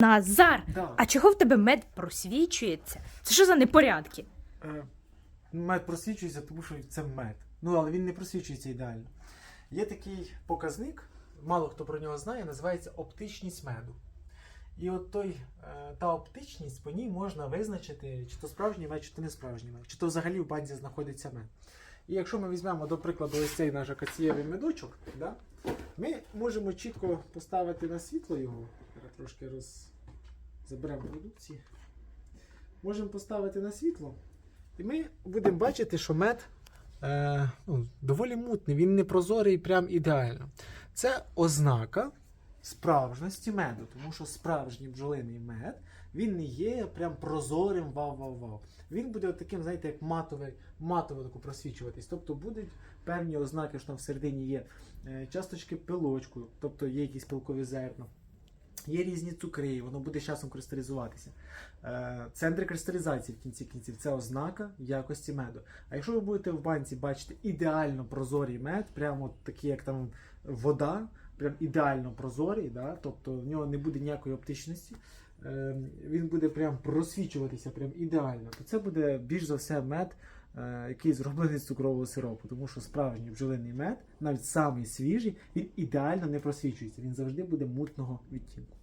Назар! Да. А чого в тебе мед просвічується? Це що за непорядки? Е, Мед просвічується, тому що це мед. Ну, але він не просвічується ідеально. Є такий показник, мало хто про нього знає, називається оптичність меду. І от той, е, та оптичність, по ній можна визначити, чи то справжній мед, чи то не справжній мед, чи то взагалі в банці знаходиться мед. І якщо ми візьмемо, до прикладу, ось цей наш акацієвий медочок, да, ми можемо чітко поставити на світло його. Трошки роз... заберемо продукції. Можемо поставити на світло. І ми будемо бачити, що мед е, ну, доволі мутний, він не прозорий прям ідеально. Це ознака справжності меду, тому що справжній бджолиний мед він не є прям прозорим вау-вау-вау. Він буде таким, знаєте, як матовий, матово таку просвічуватись. Тобто будуть певні ознаки, що там всередині є е, часточки пилочку, тобто є якісь пилкові зерна. Є різні цукри, воно буде з часом кристалізуватися. Е, Центри кристалізації в кінці кінців це ознака якості меду. А якщо ви будете в банці бачити ідеально прозорий мед, прямо такий, як там вода, прям ідеально прозорий, да? тобто в нього не буде ніякої оптичності, е, він буде прям просвічуватися прям ідеально, то це буде більш за все мед, який зроблений з цукрового сиропу, тому що справжній бджолиний мед, навіть самий свіжий, він ідеально не просвічується, він завжди буде мутного відтінку.